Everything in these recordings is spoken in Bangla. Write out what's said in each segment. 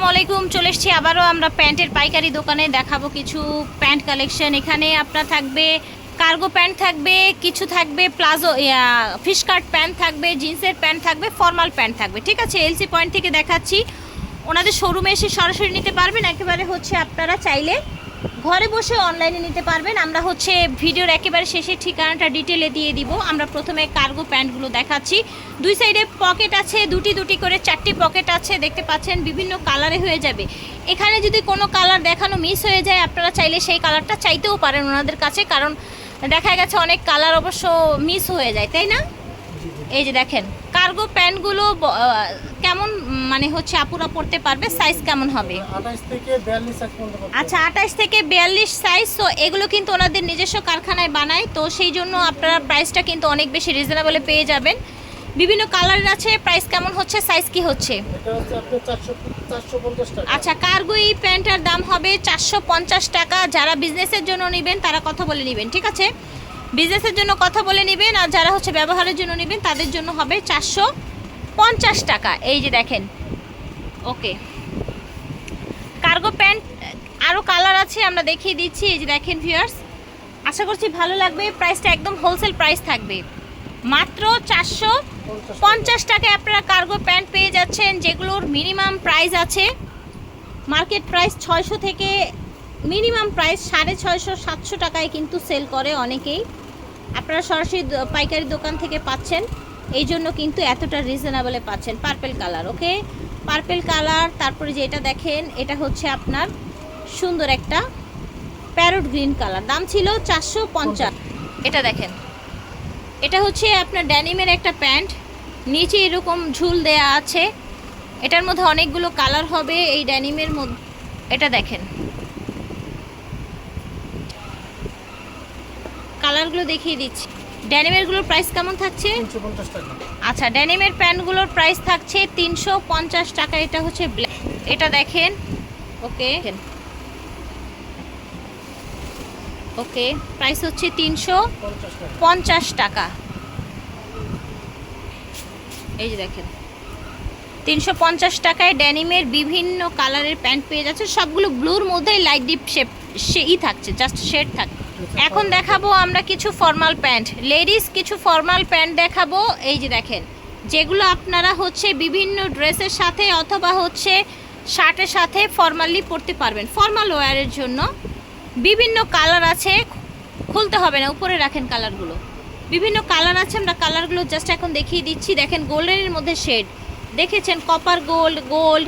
আসসালামু আলাইকুম, চলে এসেছি আবারও আমরা প্যান্টের পাইকারি দোকানে, দেখাবো কিছু প্যান্ট কালেকশন। এখানে আপনার থাকবে কার্গো প্যান্ট থাকবে, কিছু থাকবে প্লাজো ফিশকার্ট প্যান্ট থাকবে, জিন্সের প্যান্ট থাকবে ফর্মাল প্যান্ট থাকবে, ঠিক আছে? এলসি পয়েন্ট থেকে দেখাচ্ছি। ওনাদের শোরুমে এসে সরাসরি নিতে পারবেন, একেবারে হচ্ছে আপনারা চাইলে ঘরে বসে অনলাইনে নিতে পারবেন। আমরা হচ্ছে ভিডিওর একেবারে শেষে ঠিকানাটা ডিটেলে দিয়ে দিব। আমরা প্রথমে কার্গো প্যান্টগুলো দেখাচ্ছি। দুই সাইডে পকেট আছে দুটি দুটি করে চারটি পকেট আছে। দেখতে পাচ্ছেন বিভিন্ন কালারে হয়ে যাবে। এখানে যদি কোনো কালার দেখানো মিস হয়ে যায় আপনারা চাইলে সেই কালারটা চাইতেও পারেন ওনাদের কাছে কারণ দেখা গেছে অনেক কালার অবশ্য মিস হয়ে যায় তাই না? এই যে দেখেন কার্গো প্যান্টগুলো কেমন মানে হচ্ছে আপুরা পড়তে পারবে? সাইজ কেমন হবে? আচ্ছা আঠাশ থেকে বিয়াল্লিশ সাইজ তো এগুলো কিন্তু ওনাদের নিজস্ব কারখানায় বানায় তো সেই জন্য আপনারা প্রাইসটা কিন্তু অনেক বেশি রিজনেবলে পেয়ে যাবেন। বিভিন্ন কালারের আছে প্রাইস কেমন হচ্ছে সাইজ কি হচ্ছে? আচ্ছা কার্গো এই প্যান্টটার দাম হবে চারশো পঞ্চাশ টাকা। যারা বিজনেসের জন্য নেবেন তারা কথা বলে নেবেন ঠিক আছে? বিজনেসের জন্য কথা বলে নেবেন আর যারা হচ্ছে ব্যবহারের জন্য নেবেন, তাদের জন্য হবে চারশো পঞ্চাশ টাকা। এই যে দেখেন। ওকে কার্গো প্যান্ট আরও কালার আছে, আমরা দেখিয়ে দিচ্ছি। এই যে দেখেন ভিউয়ার্স আশা করছি ভালো লাগবে। প্রাইসটা একদম হোলসেল প্রাইস থাকবে। মাত্র চারশো পঞ্চাশ টাকায় আপনারা কার্গো প্যান্ট পেয়ে যাচ্ছেন, যেগুলোর মিনিমাম প্রাইস আছে। মার্কেট প্রাইস ছয়শো থেকে মিনিমাম প্রাইস সাড়ে ছয়শো, সাতশো টাকায় কিন্তু সেল করে অনেকেই। আপনারা সরাসরি পাইকারি দোকান থেকে পাচ্ছেন। এই জন্য কিন্তু এতটা রিজনেবলে পাচ্ছেন। Purple colour okay purple colour তারপরে যেটা দেখেন, এটা হচ্ছে আপনার সুন্দর একটা প্যারট গ্রিন কালার দাম ছিল চারশো পঞ্চাশ। এটা দেখেন। এটা হচ্ছে আপনার ড্যানিমের একটা প্যান্ট। নিচে এরকম ঝুল দেয়া আছে। এটার মধ্যে অনেকগুলো কালার হবে এই ড্যানিমের মধ্যে। এটা দেখেন। কালারগুলো দেখিয়ে দিচ্ছি। ড্যানিমেরগুলোর প্রাইস কেমন থাকছে? আচ্ছা ড্যানিমের প্যান্টগুলোর প্রাইস থাকছে তিনশো পঞ্চাশ টাকা। এটা হচ্ছে এটা দেখেন। ওকে। ওকে প্রাইস হচ্ছে তিনশো পঞ্চাশ টাকা। পঞ্চাশ টাকা এই যে দেখেন। তিনশো পঞ্চাশ টাকায় ড্যানিমের বিভিন্ন কালারের প্যান্ট পেয়ে যাচ্ছে সবগুলো ব্লুর মধ্যেই লাইট ডিপ শেপ সেই থাকছে জাস্ট শেড থাকছে। এখন দেখাবো আমরা কিছু ফর্মাল প্যান্ট লেডিস কিছু ফর্মাল প্যান্ট দেখাবো। এই যে দেখেন, যেগুলো আপনারা হচ্ছে বিভিন্ন ড্রেসের সাথে অথবা হচ্ছে শার্টের সাথে ফর্মালি পরতে পারবেন। ফর্মাল ওয়্যারের জন্য বিভিন্ন কালার আছে, খুলতে হবে না, উপরে রাখেন কালারগুলো বিভিন্ন কালার আছে, আমরা কালারগুলো জাস্ট এখন দেখিয়ে দিচ্ছি। দেখেন গোল্ডেনের মধ্যে শেড দেখেছেন কপার গোল্ড গোল্ড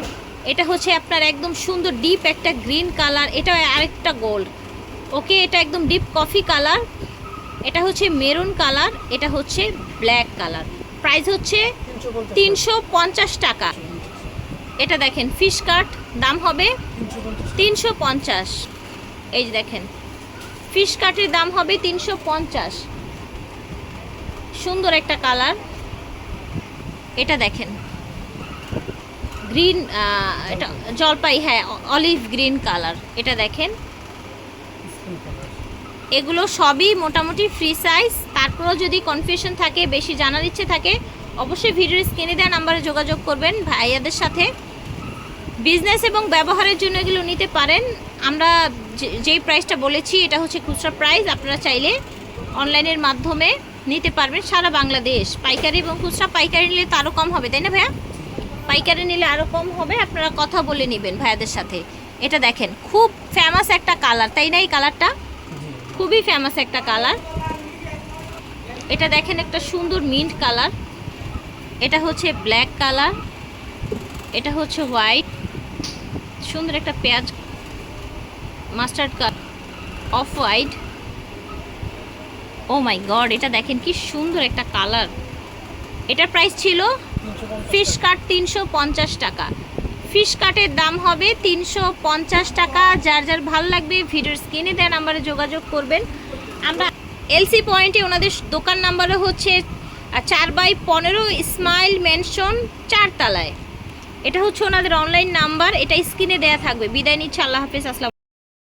এটা হচ্ছে আপনার একদম সুন্দর ডিপ একটা গ্রিন কালার এটা আরেকটা গোল্ড ওকে, এটা একদম ডিপ কফি কালার এটা হচ্ছে মেরুন কালার এটা হচ্ছে ব্ল্যাক কালার প্রাইস হচ্ছে তিনশো পঞ্চাশ টাকা। এটা দেখেন ফিশ কাট দাম হবে তিনশো পঞ্চাশ। এই যে দেখেন ফিশ কাটের দাম হবে তিনশো পঞ্চাশ। সুন্দর একটা কালার এটা দেখেন গ্রিন এটা জলপাই হ্যাঁ অলিভ গ্রিন কালার এটা দেখেন এগুলো সবই মোটামুটি ফ্রি সাইজ তারপরেও যদি কনফিউশন থাকে, বেশি জানার ইচ্ছে থাকে, অবশ্যই ভিডিওর স্ক্রিনে দেওয়া নাম্বারে যোগাযোগ করবেন ভাইয়াদের সাথে। বিজনেস এবং ব্যবহারের জন্য এগুলো নিতে পারেন। আমরা যে- যেই প্রাইসটা বলেছি, এটা হচ্ছে খুচরা প্রাইস আপনারা চাইলে অনলাইনের মাধ্যমে নিতে পারবেন সারা বাংলাদেশ। পাইকারি এবং খুচরা, পাইকারি নিলে তো আরও কম হবে, তাই না ভাইয়া? পাইকারি নিলে আরও কম হবে, আপনারা কথা বলে নেবেন ভাইয়াদের সাথে। এটা দেখেন, খুব ফেমাস একটা কালার তাই না এই কালারটা খুবই ফেমাস একটা কালার এটা দেখেন একটা সুন্দর মিন্ট কালার এটা হচ্ছে ব্ল্যাক কালার এটা হচ্ছে হোয়াইট সুন্দর একটা পেঁয়াজ mustard colour off white oh my god এটা দেখেন কি সুন্দর একটা কালার এটার প্রাইস ছিল ফিশ কাট তিনশো পঞ্চাশ টাকা। ফিশ কাটের দাম হবে তিনশো পঞ্চাশ টাকা। যার যার ভালো লাগবে ভিডিওর স্ক্রিনে দেন নাম্বারে যোগাযোগ করবেন। আমরা এলসি পয়েন্টে ওনাদের দোকান নাম্বারও হচ্ছে চার বাই পনেরো স্মাইল মেনশন চারতলায়। এটা হচ্ছে ওনাদের অনলাইন নাম্বার এটা স্ক্রিনে দেয়া থাকবে। বিদায় নিচ্ছে, আল্লাহ হাফিজ, আসসালাম